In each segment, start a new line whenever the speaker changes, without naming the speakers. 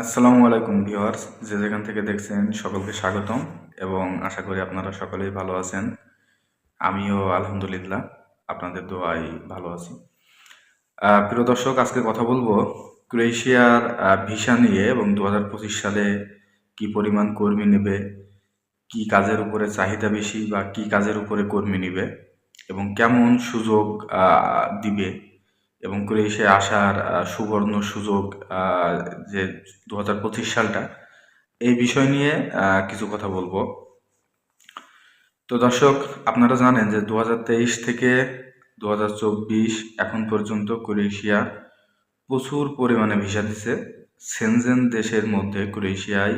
আসসালামু আলাইকুম ভিউয়ার্স, যে যেখান থেকে দেখছেন সকলকে স্বাগতম এবং আশা করি আপনারা সকলেই ভালো আছেন। আমিও আলহামদুলিল্লাহ আপনাদের দোয়াই ভালো আছি। প্রিয় দর্শক, আজকে কথা বলব ক্রোয়েশিয়ার ভিসা নিয়ে এবং দু হাজার পঁচিশ সালে কি পরিমাণ কর্মী নেবে, কি কাজের উপরে চাহিদা বেশি বা কি কাজের উপরে কর্মী নেবে এবং কেমন সুযোগ দিবে এবং ক্রোয়েশিয়ায় আসার সুবর্ণ সুযোগ যে দু হাজার পঁচিশ সালটা, এই বিষয় নিয়ে কিছু কথা বলব। তো দর্শক, আপনারা জানেন যে দু হাজার তেইশ থেকে দু হাজার চব্বিশ এখন পর্যন্ত ক্রোয়েশিয়া প্রচুর পরিমাণে ভিসা দিছে। সেনজেন দেশের মধ্যে ক্রোয়েশিয়ায়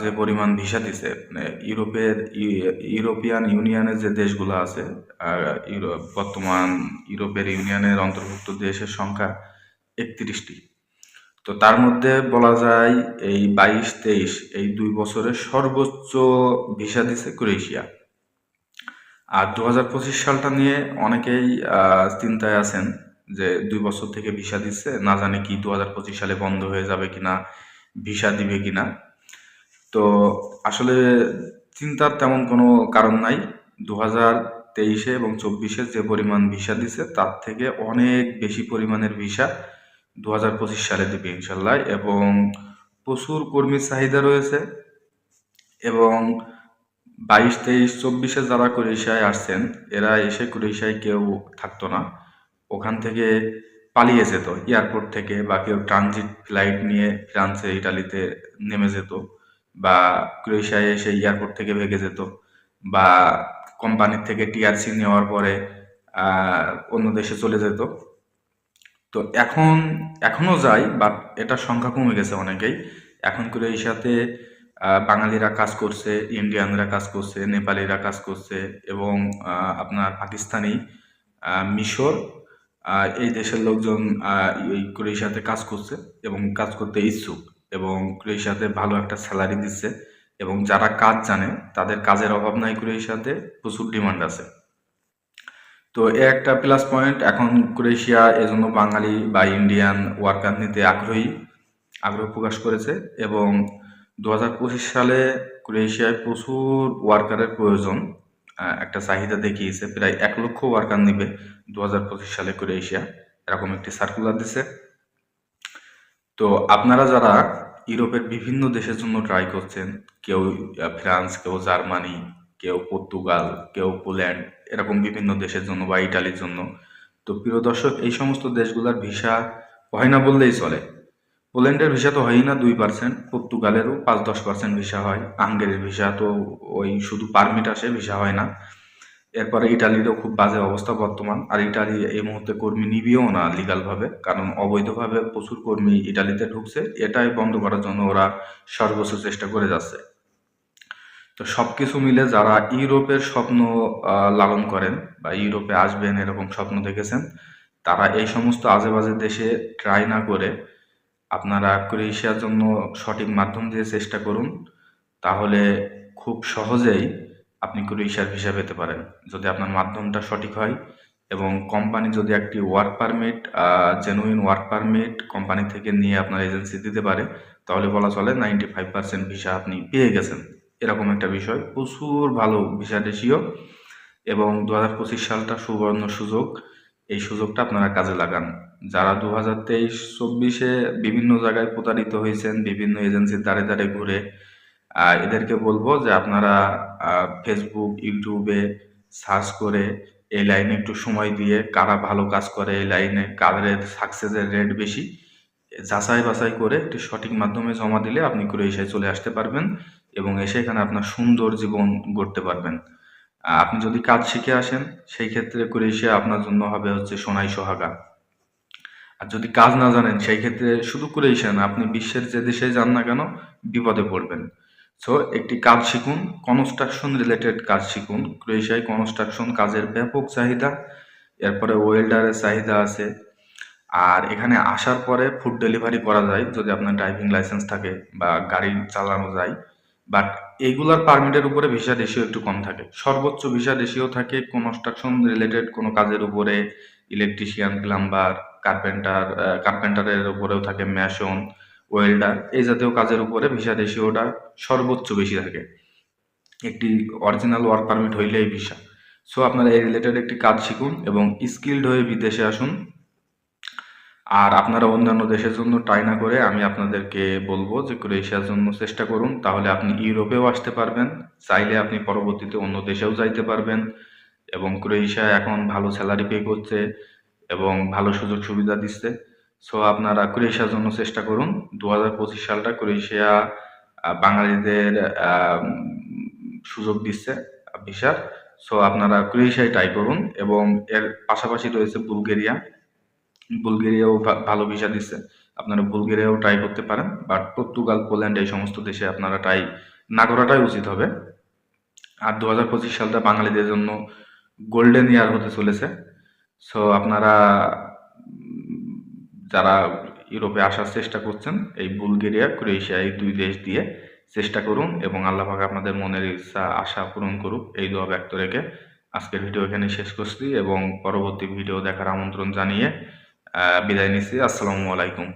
যে পরিমাণ ভিসা দিছে মানে ইউরোপের ইউরোপিয়ান ইউনিয়নের যে দেশগুলো আছে বর্তমান ইউরোপের ইউনিয়নের অন্তর্ভুক্ত দেশের সংখ্যা একত্রিশটি। তো তার মধ্যে বলা যায় এই বাইশ, তেইশ, এই দুই বছরের সর্বোচ্চ ভিসা দিছে ক্রোয়েশিয়া। আর দু হাজার পঁচিশ সালটা নিয়ে অনেকেই চিন্তায় আছেন যে দুই বছর থেকে ভিসা দিচ্ছে না জানে কি দু হাজার পঁচিশ সালে বন্ধ হয়ে যাবে কিনা, ভিসা দিবে কিনা। তো আসলে চিন্তার তেমন কোনো কারণ নাই। দু হাজার তেইশে এবং চব্বিশে যে পরিমাণ ভিসা দিছে, তার থেকে অনেক বেশি পরিমাণের ভিসা দু হাজার পঁচিশ সালে দিবে ইনশাল্লাহ। এবং প্রচুর কর্মীর চাহিদা রয়েছে এবং বাইশ তেইশ চব্বিশে যারা ক্রোয়েশিয়ায় আসছেন, এরা এসে ক্রোয়েশিয়ায় কেউ থাকতো না। ওখান থেকে পালিয়ে যেত, এয়ারপোর্ট থেকে বা কেউ ট্রানজিট ফ্লাইট নিয়ে ফ্রান্সে, ইটালিতে নেমে যেত। বা ক্রোয়েশিয়ায় এসে এয়ারপোর্ট থেকে ভেগে যেত বা কোম্পানির থেকে টিআরসি নেওয়ার পরে অন্য দেশে চলে যেত। তো এখন, এখনও যায় বাট এটার সংখ্যা কমে গেছে অনেকেই। এখন ক্রোয়েশিয়াতে বাঙালিরা কাজ করছে, ইন্ডিয়ানরা কাজ করছে, নেপালিরা কাজ করছে এবং আপনার পাকিস্তানি মিশর এই দেশের লোকজন এই ক্রোয়েশিয়াতে কাজ করছে এবং কাজ করতে ইচ্ছুক। এবং ক্রোয়েশিয়াতে ভালো একটা স্যালারি দিচ্ছে এবং যারা কাজ জানে, তাদের কাজের অভাব নাই ক্রোয়েশিয়াতে, প্রচুর ডিমান্ড আছে। তো এ একটা প্লাস পয়েন্ট এখন ক্রোয়েশিয়া এজন্য বাঙালি বা ইন্ডিয়ান ওয়ার্কার নিতে আগ্রহী, আগ্রহ প্রকাশ করেছে এবং দু হাজার পঁচিশ সালে ক্রোয়েশিয়ায় প্রচুর ওয়ার্কারের প্রয়োজন একটা চাহিদা দেখিয়েছে, প্রায় এক লক্ষ ওয়ার্কার নিবে দু হাজার পঁচিশ সালে ক্রোয়েশিয়া। এরকম একটি সার্কুলার দিছে। তো আপনারা যারা ইউরোপের বিভিন্ন দেশের জন্য ট্রাই করছেন। কেউ ফ্রান্স, কেউ জার্মানি, কেউ পর্তুগাল, কেউ পোল্যান্ড, এরকম বিভিন্ন দেশের জন্য বা ইটালির জন্য। তো প্রিয় দর্শক, এই সমস্ত দেশগুলোর ভিসা হয় না বললেই চলে। পোল্যান্ডের ভিসা তো হয়ই না দুই পার্সেন্ট পর্তুগালেরও পাঁচ দশ পার্সেন্ট ভিসা হয়। হাঙ্গেরির ভিসা তো ওই শুধু পারমিট আসে, ভিসা হয় না। এরপরে ইটালিরও খুব বাজে অবস্থা বর্তমান। আর ইটালি এই মুহূর্তে কর্মী নিবিও না লিগালভাবে কারণ অবৈধভাবে প্রচুর কর্মী ইটালিতে ঢুকছে। এটাই বন্ধ করার জন্য ওরা সর্বোচ্চ চেষ্টা করে যাচ্ছে। তো সব কিছু মিলে যারা ইউরোপের স্বপ্ন লালন করেন বা ইউরোপে আসবেন এরকম স্বপ্ন দেখেছেন, তারা এই সমস্ত আজেবাজে দেশে ট্রাই না করে আপনারা ক্রোয়েশিয়ার জন্য সঠিক মাধ্যম দিয়ে চেষ্টা করুন। তাহলে খুব সহজেই আপনি ক্রোয়েশিয়ার ভিসা পেতে পারেন। যদি আপনার মাধ্যমটা সঠিক হয় এবং কোম্পানি যদি একটি work permit genuine work permit company থেকে নিয়ে আপনার এজেন্সি দিতে পারে, তাহলে বলা চলে নাইনটি ফাইভ পার্সেন্ট ভিসা আপনি পেয়ে গেছেন। এরকম একটা বিষয়, প্রচুর ভালো ভিসা রেশিও এবং দু হাজার পঁচিশ সালটা সুবর্ণ সুযোগ। এই সুযোগটা আপনারা কাজে লাগান। যারা দু হাজার তেইশ চব্বিশে বিভিন্ন জায়গায় প্রতারিত হয়েছেন, বিভিন্ন এজেন্সির দ্বারে দ্বারে ঘুরে এদেরকে বলব যে আপনারা ফেসবুক ইউটিউবে সার্চ করে এই লাইনে একটু সময় দিয়ে কারা ভালো কাজ করে, এই লাইনে কাদের সাকসেসের রেট বেশি, যাচাই বাছাই করে একটি সঠিক মাধ্যমে জমা দিলে আপনি ক্রোয়েশিয়ায় চলে আসতে পারবেন এবং এসে এখানে আপনার সুন্দর জীবন গড়তে পারবেন। আপনি যদি কাজ শিখে আসেন, সেই ক্ষেত্রে ক্রোয়েশিয়া আপনার জন্য হবে হচ্ছে সোনাই সোহাগা। আর যদি কাজ না জানেন, সেই ক্ষেত্রে শুধু ক্রোয়েশিয়া না আপনি বিশ্বের যে দেশে যান না কেন, বিপদে পড়বেন। সো একটি কাজ শিখুন কনস্ট্রাকশন রিলেটেড কাজ শিখুন ক্রোয়েশিয়ায় কনস্ট্রাকশন কাজের ব্যাপক চাহিদা, এরপরে ওয়েল্ডারের চাহিদা আছে। আর এখানে আসার পরে ফুড ডেলিভারি করা যায়, যদি আপনার ড্রাইভিং লাইসেন্স থাকে বা গাড়ি চালানো যায়। বাট এইগুলার পারমিটের উপরে ভিসা রেশিও একটু কম থাকে। সর্বোচ্চ ভিসা রেশিও থাকে কনস্ট্রাকশন রিলেটেড কোনো কাজের উপরে ইলেকট্রিশিয়ান প্লাম্বার কার্পেন্টার কার্পেন্টারের উপরেও থাকে ম্যাশন ওয়েল্ডার এই জাতীয় কাজের উপরে ভিসা রেশিওটা সর্বোচ্চ বেশি থাকে। একটি অরিজিনাল ওয়ার্ক পারমিট হইলে এই ভিসা। সো আপনারা এই রিলেটেড একটি কাজ শিখুন এবং স্কিল্ড হয়ে বিদেশে আসুন। আর আপনারা অন্যান্য দেশের জন্য ট্রাই না করে আমি আপনাদেরকে বলব যে ক্রোয়েশিয়ার জন্য চেষ্টা করুন। তাহলে আপনি ইউরোপেও আসতে পারবেন, চাইলে আপনি পরবর্তীতে অন্য দেশেও যাইতে পারবেন। এবং ক্রোয়েশিয়া এখন ভালো স্যালারি পে করছে এবং ভালো সুযোগ সুবিধা দিচ্ছে। সো আপনারা ক্রোয়েশিয়ার জন্য চেষ্টা করুন। দু হাজার পঁচিশ সালটা ক্রোয়েশিয়া বাঙালিদের সুযোগ দিচ্ছে ভিসার সো আপনারা ক্রোয়েশিয়ায় ট্রাই করুন এবং এর পাশাপাশি রয়েছে বুলগেরিয়া। বুলগেরিয়াও ভালো ভিসা দিচ্ছে। আপনারা বুলগেরিয়াও ট্রাই করতে পারেন। বাট পর্তুগাল পোল্যান্ড এই সমস্ত দেশে আপনারা ট্রাই না করাটাই উচিত হবে। আর দু হাজার পঁচিশ সালটা বাঙালিদের জন্য গোল্ডেন ইয়ার হতে চলেছে। সো আপনারা যারা ইউরোপে আসার চেষ্টা করছেন, এই বুলগেরিয়া, ক্রোয়েশিয়া, এই দুই দেশ দিয়ে চেষ্টা করুন এবং আল্লাহ পাক আপনাদের মনের ইচ্ছা, আশা পূরণ করুক। এই দোয়া ব্যক্ত রেখে আজকের ভিডিও এখানে শেষ করছি এবং পরবর্তী ভিডিও দেখার আমন্ত্রণ জানিয়ে বিদায় নিচ্ছি। আসসালামু আলাইকুম।